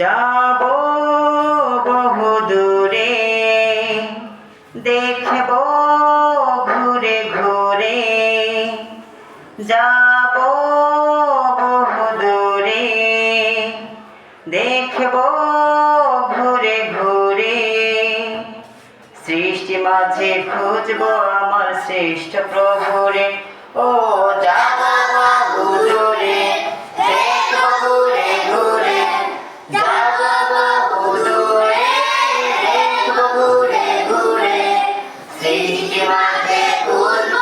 যাব বহু দূরে দেখব ঘুরে ঘুরে। যাব বহু দূরে দেখব ঘুরে ঘুরে। সৃষ্টি মাঝে খুঁজব আমার শ্রেষ্ঠ প্রভুরে। ও যাব víctimas de culpa.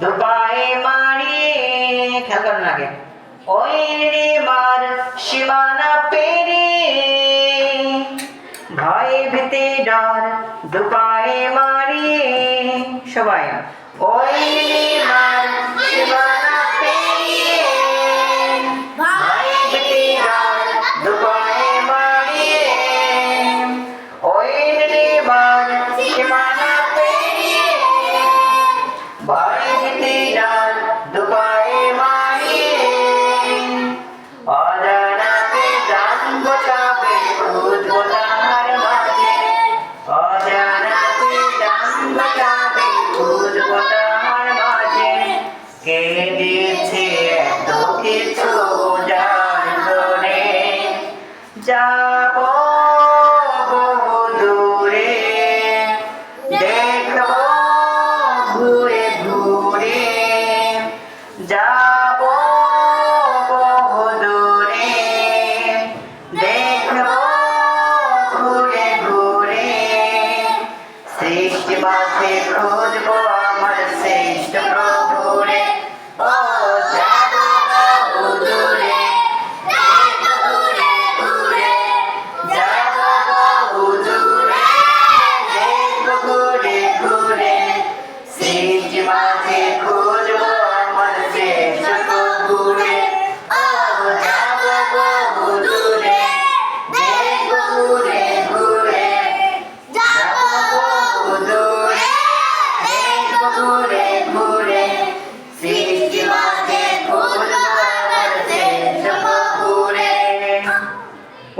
দুপায়ে মারিয়ে, খেয়াল করেন আগে। ওই মার সীমানা ভয়ে ভীতে ডর দুপায়ে মারিয়ে, সবাই। ওই মার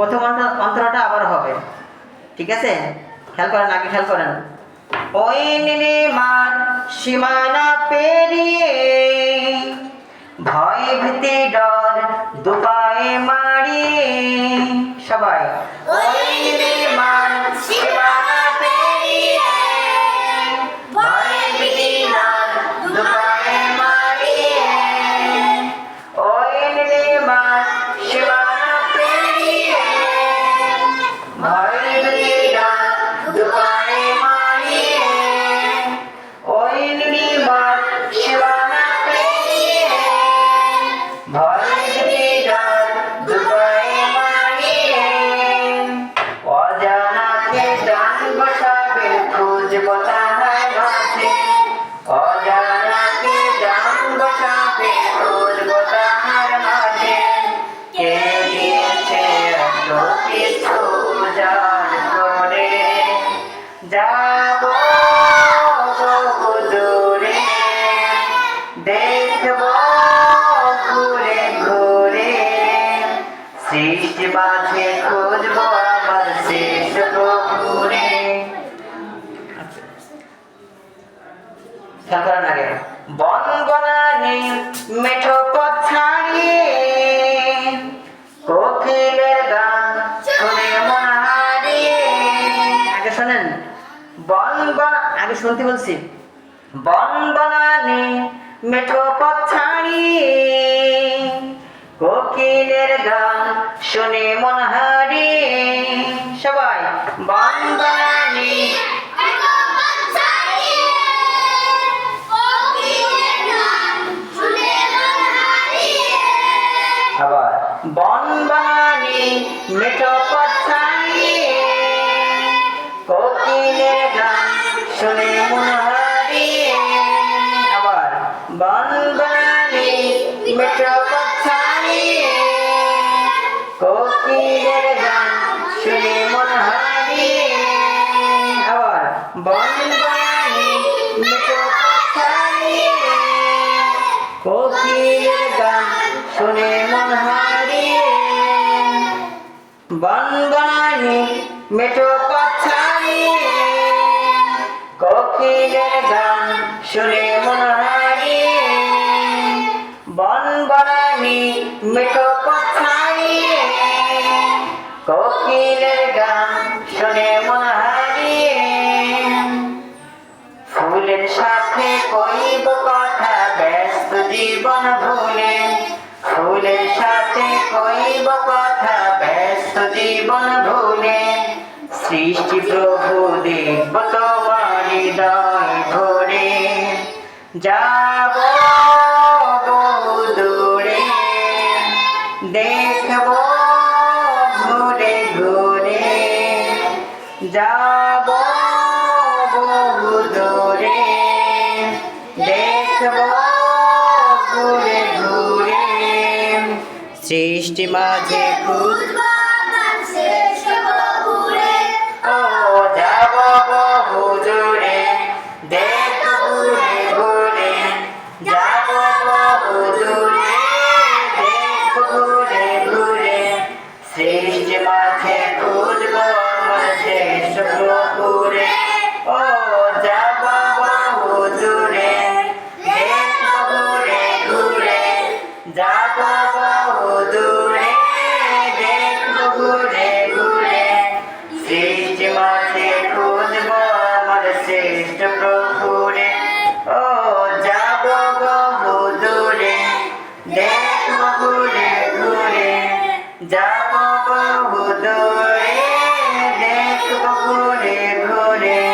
প্রথম অন্তরাটা আবার হবে। ঠিক আছে? খেয়াল করেন, আগে খেয়াল করেন। ওই নীলিমার সীমানা পেরিয়ে ভয় ভীতি ডর দুপায়ে মারিয়ে সবাই। ওই নীলিমার সীমানা শুনতে বলছি। বন বনানে মেঠো পথ ছাড়িয়ে কোকিলের গান শুনে মন হারিয়ে। সবাই বন বনানি বন বানি মেঠো পথারিয়ে। কোকিলের গান শুনে মন হারিয়ে। আবার বন বানি মেঠো পথারিয়ে। কোকিলের গান শুনে মন হারিয়ে। কোকিলের গান শুনে মন বন বনানি মেঠো পাছারিয়ে কোকিলের গান শুনে মন হারিয়ে সাথে কইব কথা, ব্যস্ত জীবন ভুলে। ফুলের সাথে কইব কথা, ব্যস্ত জীবন ভুলে। সৃষ্টি প্রভু দেখব হৃদয় ভরে যাব দূরে। দেখব ঘুরে ঘুরে। যাব দূরে। দেখব ঘুরে ঘুরে। সৃষ্টি মাঝে খুঁজ যাব বহু দূরে দেখব ঘুরে ঘুরে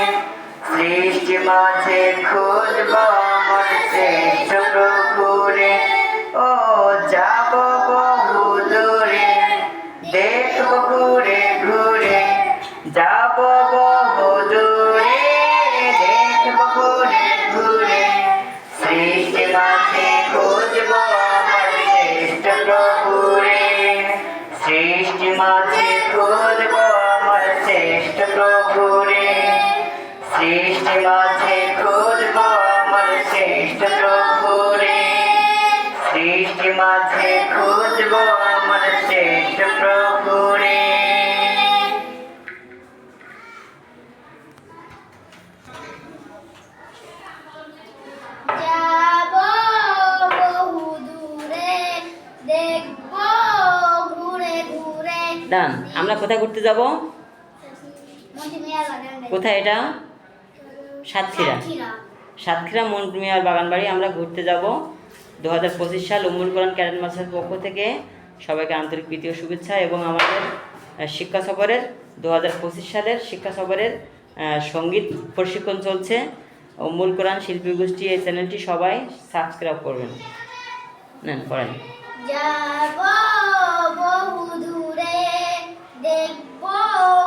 সৃষ্টি মাঝে খুঁজব মাঝে খুঁজব আমার শ্রেষ্ঠ প্রভুরে। সৃষ্টি মাঝে খুঁজব আমার শ্রেষ্ঠ প্রভুরে। যাব বহু দূরে দেখব ঘুরে ঘুরে। ডান আমরা কোথায় ঘুরতে যাব? কোথায় এটা? সাতক্ষীরা। সাতক্ষীরা। সাতক্ষীরা মন্টুমিয়ার বাগান বাড়ি আমরা ঘুরতে যাব। দু হাজার পঁচিশ সাল উমুল কোরআন ক্যারেট মাসের পক্ষ থেকে সবাইকে আন্তরিক প্রীতি ও শুভেচ্ছা এবং আমাদের শিক্ষা সফরের দু হাজার পঁচিশ সালের শিক্ষা সফরের সংগীত প্রশিক্ষণ চলছে। উমুল কোরআন শিল্পী গোষ্ঠী এই চ্যানেলটি সবাই সাবস্ক্রাইব করবেন। নেন পড়েন। যাব বহু দূরে দেখব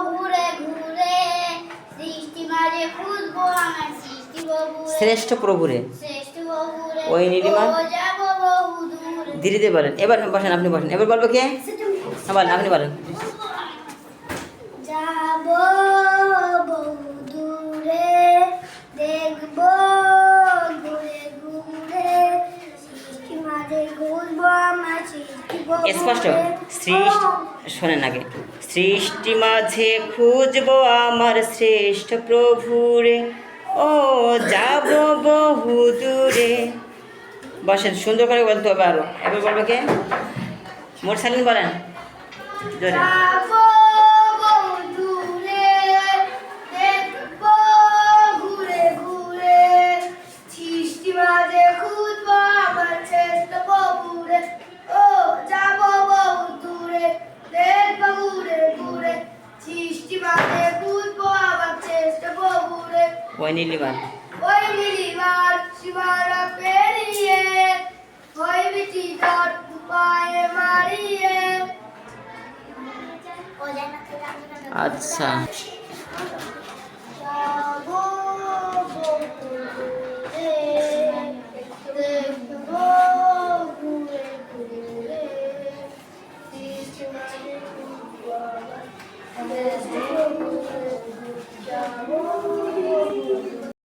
ঘুরে ঘুরে সৃষ্টি মাঝে শ্রেষ্ঠ প্রভুরে। ওই নীলিমা? ধীরে ধীরে বলেন। এবার বসেন আপনি বসেন। এবার বলব কে? হ্যাঁ বলেন আপনি বলেন। স্পষ্ট। সৃষ্টি শোনেন আগে। সৃষ্টি মাঝে খুঁজব আমার শ্রেষ্ঠ প্রভুরে, ও যাব বহু দূরে। বসেন, সুন্দর করে বলতে হবে আরও। এবার বলব কে? মোরসালিন বলেন। জোরে। ববুরে। ওই নীলিমার ওই নীলিমার সীমানা পেরিয়ে, ওই বিচি তট পায়ে